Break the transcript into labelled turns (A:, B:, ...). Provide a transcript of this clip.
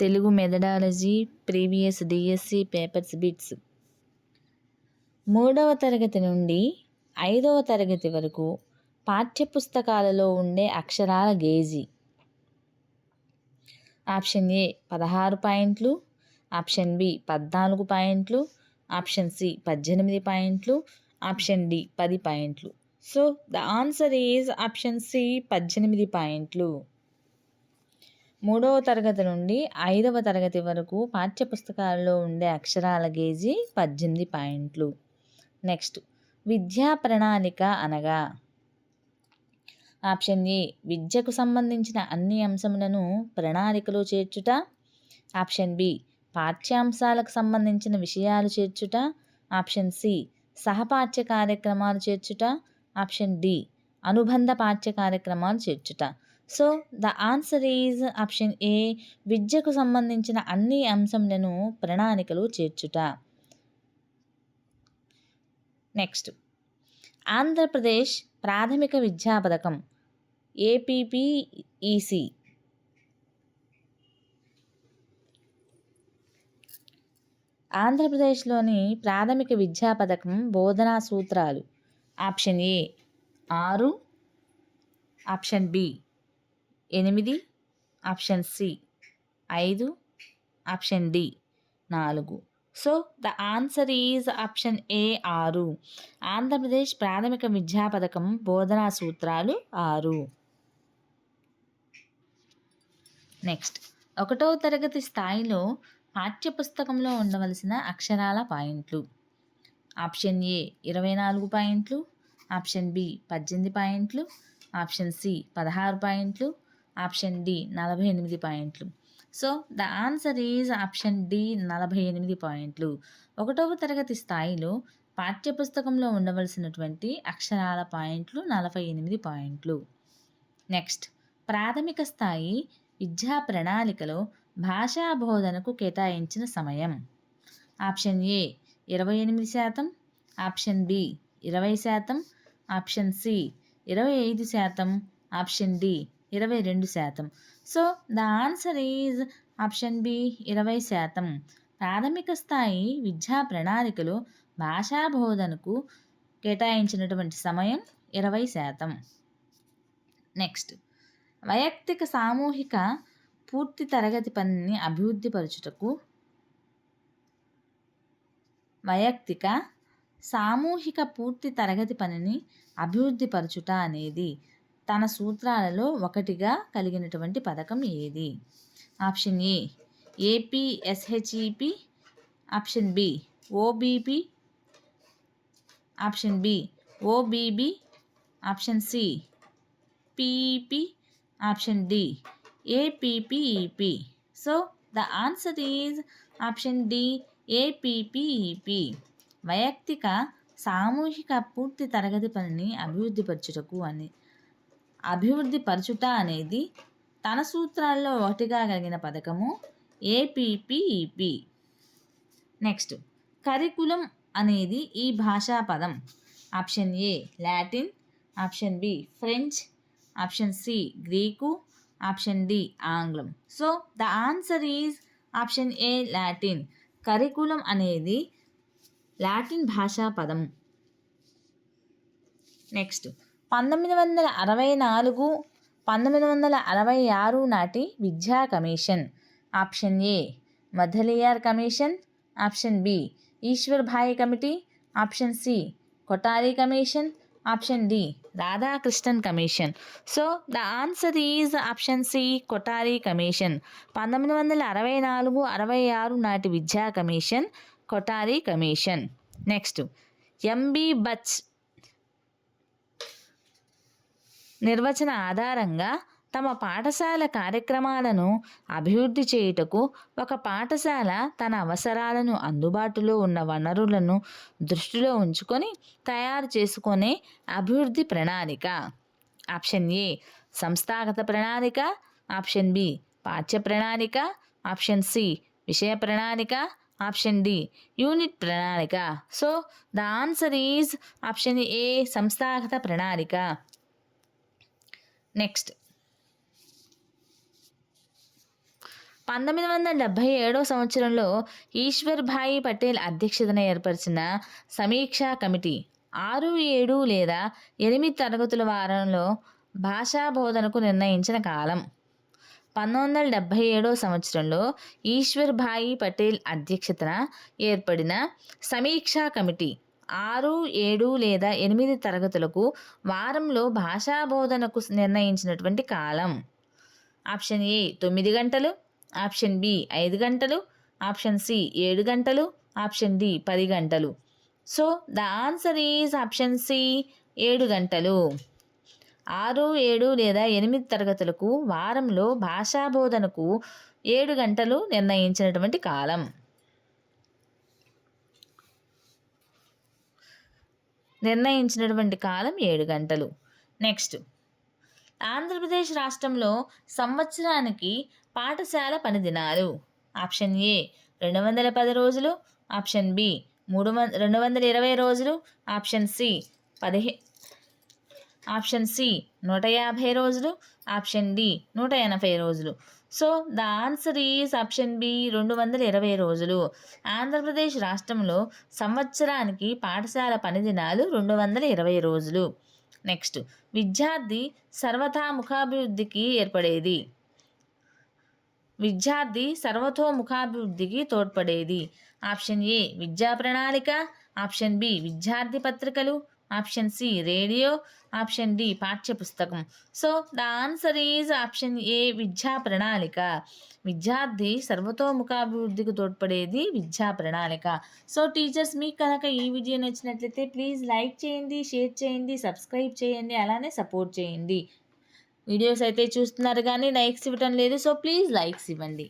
A: Telugu methodology previous DSC papers bits. మూడవ తరగతి నుండి ఐదవ తరగతి వరకు పాఠ్యపుస్తకాలలో ఉండే అక్షరాల గేజీ. ఆప్షన్ ఏ పదహారు పాయింట్లు ఆప్షన్ బి పద్నాలుగు పాయింట్లు ఆప్షన్ సి పద్దెనిమిది పాయింట్లు ఆప్షన్ డి పది పాయింట్లు. So the answer is option C పద్దెనిమిది పాయింట్లు. మూడవ తరగతి నుండి ఐదవ తరగతి వరకు పాఠ్యపుస్తకాల్లో ఉండే అక్షరాల గేజీ పద్దెనిమిది పాయింట్లు. నెక్స్ట్ విద్యా ప్రణాళిక అనగా? ఆప్షన్ ఏ విద్యకు సంబంధించిన అన్ని అంశములను ప్రణాళికలో చేర్చుట. ఆప్షన్ బి పాఠ్యాంశాలకు సంబంధించిన విషయాలు చేర్చుట. ఆప్షన్ సి సహపాఠ్య కార్యక్రమాలు చేర్చుట. ఆప్షన్ డి అనుబంధ పాఠ్య కార్యక్రమాలు చేర్చుట. So the answer is option A విద్యకు సంబంధించిన అన్ని అంశములను ప్రణాళికలు చేర్చుట. నెక్స్ట్ ఆంధ్రప్రదేశ్ ప్రాథమిక విద్యా పథకం ఏపీపీఈసి ఆంధ్రప్రదేశ్లోని ప్రాథమిక విద్యా పథకం బోధనా సూత్రాలు ఆప్షన్ ఏ ఆరు ఆప్షన్ బి. ఎనిమిది ఆప్షన్ సి. ఐదు ఆప్షన్ డి. నాలుగు. So the answer is option A ఆరు. ఆంధ్రప్రదేశ్ ప్రాథమిక విద్యా పథకం బోధనా సూత్రాలు ఆరు. నెక్స్ట్. ఒకటో తరగతి స్థాయిలో పాఠ్యపుస్తకంలో ఉండవలసిన అక్షరాల పాయింట్లు. ఆప్షన్ ఏ ఇరవై నాలుగు పాయింట్లు ఆప్షన్ బి పద్దెనిమిది పాయింట్లు ఆప్షన్ సి పదహారు పాయింట్లు ఆప్షన్ డి నలభై ఎనిమిది పాయింట్లు. So the answer is option D నలభై ఎనిమిది పాయింట్లు. ఒకటవ తరగతి స్థాయిలో పాఠ్యపుస్తకంలో ఉండవలసినటువంటి అక్షరాల పాయింట్లు నలభై ఎనిమిది పాయింట్లు. నెక్స్ట్ ప్రాథమిక స్థాయి విద్యా ప్రణాళికలో భాషా బోధనకు కేటాయించిన సమయం. ఆప్షన్ ఏ ఇరవై ఎనిమిది శాతం ఆప్షన్ బి ఇరవై శాతం ఆప్షన్ సి ఇరవై ఐదు శాతం ఆప్షన్ డి ఇరవై రెండు శాతం. So the answer is option B ఇరవై శాతం. ప్రాథమిక స్థాయి విద్యా ప్రణాళికలో భాషా బోధనకు కేటాయించినటువంటి సమయం ఇరవై శాతం. నెక్స్ట్ వైయక్తిక సామూహిక పూర్తి తరగతి పనిని అభివృద్ధిపరచుటకు వైయక్తిక సామూహిక పూర్తి తరగతి పనిని అభివృద్ధిపరచుట అనేది తన సూత్రాలలో ఒకటిగా కలిగినటువంటి పథకం ఏది? Option A APSHEP. Option B OBP. Option B OBB. Option C PEP. Option D APPEP. So the answer is option D APPEP. వైయక్తిక సామూహిక పూర్తి తరగతి పనిని అభివృద్ధిపరచుటకు అని. అభివృద్ధి పరచుట అనేది తన సూత్రాల్లో ఒకటిగా కలిగిన పథకము. ఏపీపీఈపి నెక్స్ట్ కరికులం అనేది ఈ భాషా పదం. Option A Latin. Option B French. Option C Greek. Option D ఆంగ్లం. So the answer is option A Latin. Curriculum అనేది లాటిన్ భాషా పదం. నెక్స్ట్ పంతొమ్మిది వందల అరవై నాలుగు పంతొమ్మిది వందల అరవై ఆరు నాటి విద్యా commission. Option A Mudaliar commission. Option B Ishwar Bhai committee. Option C Kothari commission. Option D Radhakrishnan commission. So the answer is option C Kothari commission. పంతొమ్మిది వందల అరవై నాలుగు అరవై ఆరు నాటి విద్యా commission Kothari commission. Next M B Buch నిర్వచన ఆధారంగా తమ పాఠశాల కార్యక్రమాలను అభివృద్ధి చేయుటకు ఒక పాఠశాల తన అవసరాలను అందుబాటులో ఉన్న వనరులను దృష్టిలో ఉంచుకొని తయారు చేసుకునే అభివృద్ధి ప్రణాళిక. ఆప్షన్ ఏ సంస్థాగత ప్రణాళిక. ఆప్షన్ బి పాఠ్య ప్రణాళిక. ఆప్షన్ సి విషయ ప్రణాళిక. ఆప్షన్ డి యూనిట్ ప్రణాళిక. So the answer is option A సంస్థాగత ప్రణాళిక. నెక్స్ట్. పంతొమ్మిది వందల డెబ్భై ఏడో సంవత్సరంలో ఈశ్వర్ భాయి పటేల్ అధ్యక్షతన ఏర్పరిచిన సమీక్షా కమిటీ ఆరు ఏడు లేదా ఎనిమిది తరగతుల వారంలో భాషా బోధనకు నిర్ణయించిన కాలం. పంతొమ్మిది వందల డెబ్భై ఏడో సంవత్సరంలో ఈశ్వర్ భాయి పటేల్ అధ్యక్షతన ఏర్పడిన సమీక్షా కమిటీ ఆరు ఏడు లేదా ఎనిమిది తరగతులకు వారంలో భాషా బోధనకు నిర్ణయించినటువంటి కాలం. ఆప్షన్ ఏ తొమ్మిది గంటలు. ఆప్షన్ బి ఐదు గంటలు. ఆప్షన్ సి ఏడు గంటలు. ఆప్షన్ డి పది గంటలు. So the answer is option C ఏడు గంటలు. ఆరు ఏడు లేదా ఎనిమిది తరగతులకు వారంలో భాషా బోధనకు ఏడు గంటలు నిర్ణయించినటువంటి కాలం. నిర్ణయించినటువంటి కాలం ఏడు గంటలు. నెక్స్ట్. ఆంధ్రప్రదేశ్ రాష్ట్రంలో సంవత్సరానికి పాఠశాల పని దినాలు ఆప్షన్ ఏ రెండు వందల పది రోజులు. ఆప్షన్ బి మూడు వంద రెండు వందల ఇరవై రోజులు. ఆప్షన్ సి పదిహే ఆప్షన్ సి నూట యాభై రోజులు ఆప్షన్ డి నూట ఎనభై రోజులు. So the answer is option B రెండు వందల ఇరవై రోజులు. ఆంధ్రప్రదేశ్ రాష్ట్రంలో సంవత్సరానికి పాఠశాల పని దినాలు రెండు వందల ఇరవై రోజులు. నెక్స్ట్ విద్యార్థి సర్వతాముఖాభివృద్ధికి ఏర్పడేది? విద్యార్థి సర్వతోముఖాభివృద్ధికి తోడ్పడేది? ఆప్షన్ ఏ విద్యా ప్రణాళిక. ఆప్షన్ బి విద్యార్థి పత్రికలు. Option C radio option D పాఠ్యపుస్తకం. So the answer is option A విద్యా ప్రణాళిక. విద్యార్థి సర్వతోముఖాభివృద్ధికి తోడ్పడేది విద్యా ప్రణాళిక. సో టీచర్స్ మీకు కనుక ఈ వీడియో నచ్చినట్లయితే ప్లీజ్ లైక్ చేయండి షేర్ చేయండి సబ్స్క్రైబ్ చేయండి అలానే సపోర్ట్ చేయండి. వీడియోస్ అయితే చూస్తున్నారు కానీ లైక్స్ ఇవ్వటం లేదు. సో ప్లీజ్ లైక్స్ ఇవ్వండి.